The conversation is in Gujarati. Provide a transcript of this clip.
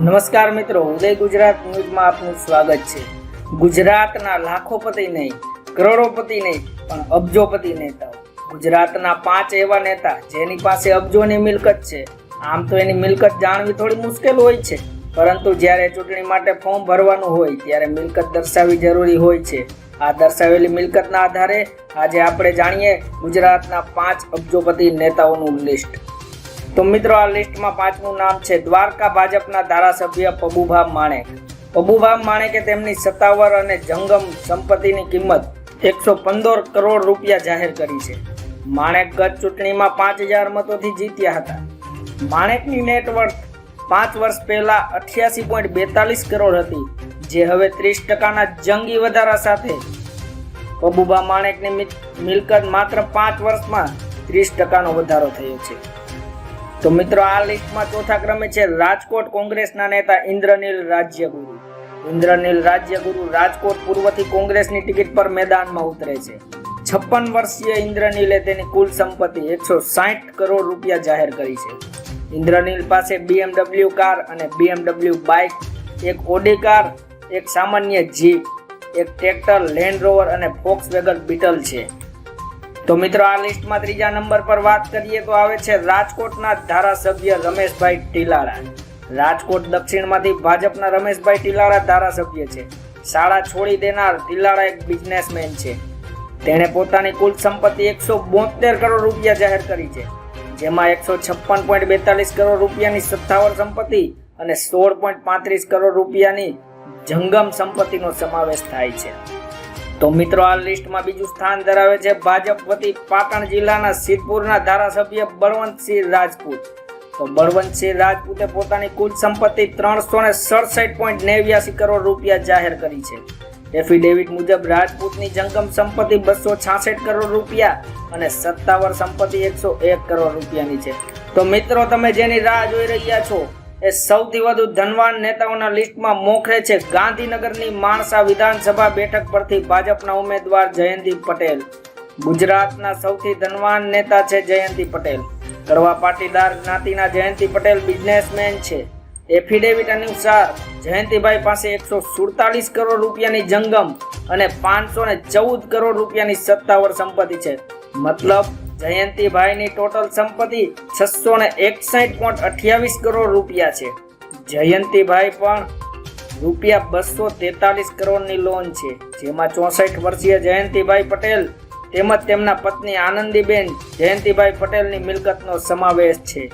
નમસ્કાર મિત્રો, ઉદય ગુજરાત ન્યૂઝમાં આપનું સ્વાગત છે. ગુજરાતના લાખોપતિ નહીં, કરોડોપતિ નહીં, પણ અબજોપતિ નેતાઓ. ગુજરાતના પાંચ એવા નેતા જેની પાસે અબજોની મિલકત છે. આમ તો એની મિલકત જાણવી થોડી મુશ્કેલ હોય છે. પરંતુ જ્યારે ચૂંટણી માટે ફોર્મ ભરવાનું હોય, ત્યારે મિલકત દર્શાવવી જરૂરી હોય છે. આ દર્શાવેલી મિલકતના આધારે આજે આપણે જાણીએ ગુજરાતના પાંચ અબજોપતિ નેતાઓનું લિસ્ટ. તો મિત્રો, આ લિસ્ટમાં પાંચમું નામ છે, દ્વારકા ભાજપના ધારાસભ્ય પબુભા માણેક. પબુભા માણેકે તેમની સત્તાવર અને જંગમ સંપત્તિની કિંમત એકસો પંદર કરોડ રૂપિયા જાહેર કરી છે. માણેક ગત ચૂંટણીમાં પાંચ હજાર મતોથી જીત્યા હતા. માણેકની નેટવર્થ પાંચ વર્ષ પહેલા અઠ્યાસી પોઈન્ટ બેતાલીસ કરોડ હતી, જે હવે ત્રીસ ટકાના જંગી વધારા સાથે પબુભા માણેકની મિલકત માત્ર પાંચ વર્ષમાં ત્રીસ ટકાનો વધારો થયો છે. તો મિત્રો, આ લિસ્ટમાં ચોથા ક્રમે છે રાજકોટ કોંગ્રેસના નેતા ઇન્દ્રનીલ રાજ્યગુરુ. ઇન્દ્રનીલ રાજ્યગુરુ રાજકોટ પૂર્વથી કોંગ્રેસની ટિકિટ પર મેદાનમાં ઉતરે છે. છપ્પન વર્ષીય ઇન્દ્રનીલે તેની કુલ સંપત્તિ એકસો સાઠ કરોડ રૂપિયા જાહેર કરી છે. ઇન્દ્રનીલ પાસે બીએમડબલ્યુ કાર અને બીએમડબલ્યુ બાઇક, એક ઓડી કાર, એક સામાન્ય જીપ, એક ટ્રેક્ટર લેન્ડ રોવર અને ફોક્સ બીટલ છે. તો મિત્રો, આ લિસ્ટમાં ત્રીજા નંબર પર વાત કરીએ તો આવે છે રાજકોટના ધારાસભ્ય રમેશભાઈ ટીલાળા રાજકોટ દક્ષિણમાંથી ભાજપના રમેશભાઈ ટીલાળા ધારાસભ્ય છે. શાળા છોડી દેનાર ટીલાળા એક બિઝનેસમેન છે. તેણે પોતાની કુલ સંપત્તિ એકસો બોતેર કરોડ રૂપિયા જાહેર કરી છે. જેમાં એકસો છપ્પન પોઈન્ટ બેતાલીસ કરોડ રૂપિયાની સત્તાવર સંપત્તિ અને સોળ પોઈન્ટ પાંત્રીસ કરોડ રૂપિયાની જંગમ સંપત્તિનો સમાવેશ થાય છે. તો મિત્રો, આ લિસ્ટમાં બીજું સ્થાન ધરાવે છે ભાજપ વતી પાટણ જિલ્લાના સિદ્ધપુરના ધારાસભ્ય બળવંતસિંહ રાજપૂત. તો બળવંતસિંહ રાજપૂતે પોતાની કુલ સંપત્તિ ત્રણસો ને સડસઠ પોઈન્ટ નેવ્યાસી કરોડ રૂપિયા જાહેર કરી છે. એફિડેવિટ મુજબ રાજપૂતની જંગમ સંપત્તિ બસો છાસઠ કરોડ રૂપિયા અને સત્તાવર સંપત્તિ એકસો એક કરોડ રૂપિયાની છે. તો મિત્રો, તમે જેની રાહ જોઈ રહ્યા છો એ સૌથી વધુ ધનવાન નેતાઓના લિસ્ટમાં મોખરે છે ગાંધીનગરની માણસા વિધાનસભા બેઠક પરથી ભાજપના ઉમેદવાર જયંતિ પટેલ. ગુજરાતના સૌથી ધનવાન નેતા છે જયંતિ પટેલ. કરવા પાટીદાર જ્ઞાતિના જયંતિ પટેલ બિઝનેસમેન છે. એફિડેવિટ અનુસાર જયંતિભાઈ પાસે એકસો સુડતાલીસ કરોડ રૂપિયાની જંગમ અને પાંચસો ને ચૌદ કરોડ રૂપિયાની સત્તાવર સંપત્તિ છે. મતલબ જયંતિભાઈની ટોટલ સંપત્તિ છસો ને એકસાઠ પોઈન્ટ અઠ્યાવીસ કરોડ રૂપિયા છે. જયંતિભાઈ પણ રૂપિયા બસો તેતાલીસ કરોડની લોન છે. જેમાં ચોસઠ વર્ષીય જયંતિભાઈ પટેલ તેમજ તેમના પત્ની આનંદીબેન જયંતિભાઈ પટેલની મિલકતનો સમાવેશ છે.